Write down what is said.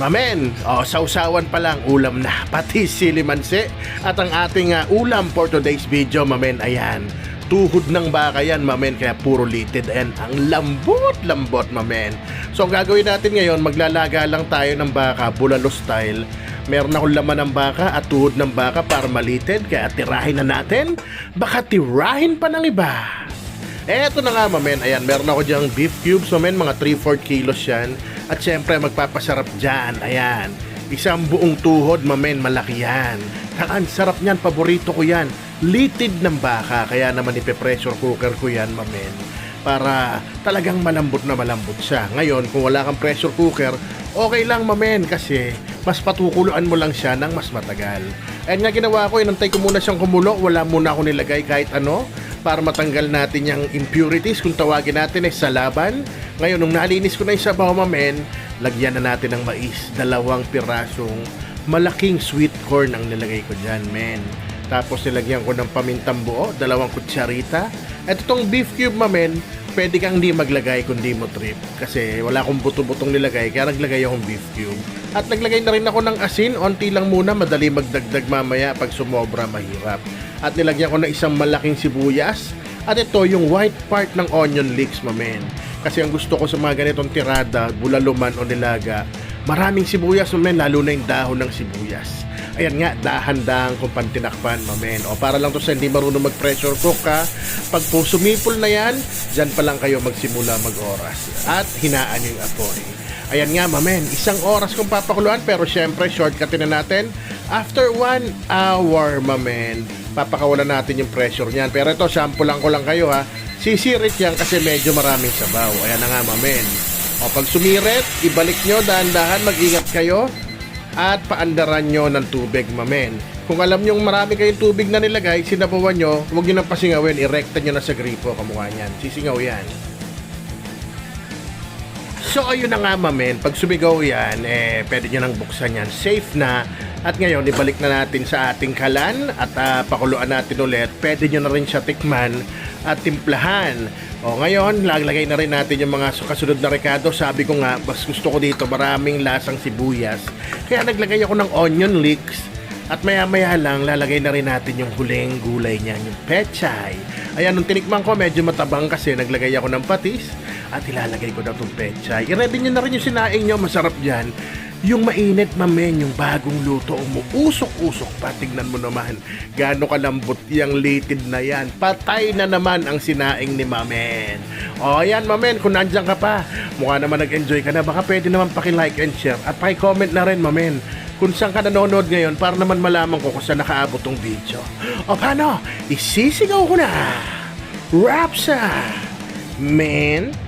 Mamen, oh, sausawan pa lang ulam na, pati silimansi. At ang ating ah, ulam for today's video, mamen, ayan. Tuhod ng baka yan, mamen, kaya puro litid. Ayan, ang lambot-lambot, mamen. So, ang gagawin natin ngayon, maglalaga lang tayo ng baka, bulalo style. Meron akong laman ng baka at tuhod ng baka para malitid, kaya tirahin na natin. Baka tirahin pa ng iba. Eto na nga mamen, ayan, meron ako diyang beef cubes mamen, mga 3-4 kilos yan. At syempre magpapasarap dyan, ayan. Isang buong tuhod mamen, malaki yan. Ang sarap niyan, paborito ko yan. Litid ng baka, kaya naman ipe-pressure cooker ko yan mamen. Para talagang malambot na malambot siya. Ngayon, kung wala kang pressure cooker, okay lang mamen kasi mas patukuluan mo lang siya ng mas matagal. Ayan nga ginawa ko, inantay ko muna siyang kumulo, wala muna ako nilagay kahit ano para matanggal natin yung impurities kung tawagin natin ay salaban. Ngayon, nung nalinis ko na yung sabaw mamen, lagyan na natin ng mais. Dalawang pirasong malaking sweet corn ang nilagay ko dyan, men. Tapos nilagyan ko ng pamintang buo, dalawang kutsarita. At itong beef cube mamen, pwede kang hindi maglagay kung di mo trip. Kasi wala akong buto-butong nilagay, kaya naglagay akong beef cube. At naglagay na rin ako ng asin, onti lang muna, madali magdagdag mamaya pag sumobra mahirap. At nilagyan ko na isang malaking sibuyas. At ito yung white part ng onion leeks, mamen. Kasi ang gusto ko sa mga ganitong tirada, bulaluman o nilaga, maraming sibuyas, mamen, lalo na yung dahon ng sibuyas. Ayan nga, dahan-dahan kung pantinakpan, mamen. O para lang to sa hindi marunong mag-pressure cook ka, pag po sumipol na yan, dyan pa lang kayo magsimula mag-oras. At hinaan yung apoy. Ayan nga, mamen, isang oras kong papakuluan, pero syempre, shortcutin na natin. After one hour, mamen, papakawalan natin yung pressure niyan. Pero ito, sample lang ko lang kayo ha. Sisirit yan kasi medyo maraming sabaw. Ayan na nga, mamen. O pag sumirit, ibalik nyo, dahan-dahan, mag-ingat kayo. At paandaran nyo ng tubig, mamen. Kung alam nyo marami kayong tubig na nilagay, sinabawan nyo, huwag nyo nang pasingawin, irekta nyo na sa gripo, kamukha niyan. Sisingaw yan. So ayun na nga mamen, pag sumigaw yan, eh, pwede nyo nang buksan yan. Safe na. At ngayon, ibalik na natin sa ating kalan at ah, pakuluan natin ulit. Pwede nyo na rin siya tikman at timplahan. O ngayon, lalagay na rin natin yung mga kasunod na rekado. Sabi ko nga, mas gusto ko dito maraming lasang sibuyas. Kaya naglagay ako ng onion leeks. At maya-maya lang, lalagay na rin natin yung huling gulay niya, yung pechay. Ayan, nung tinikman ko, medyo matabang kasi naglagay ako ng patis at ilalagay ko na itong pechay. I-ready nyo na rin yung sinaing nyo, masarap dyan. Yung mainit, mamen, yung bagong luto, umuusok-usok pa. Tignan mo naman, gaano kalambot yung litid na yan. Patay na naman ang sinaing ni mamen. O, ayan, mamen, kung nandyan ka pa, mukha naman nag-enjoy ka na, baka pwede naman paki-like and share at paki-comment na rin, mamen kung saan ka nanonood ngayon para naman malaman ko kung saan nakaabot tong video. O paano? Isisigaw ko na! Rapsa! Man!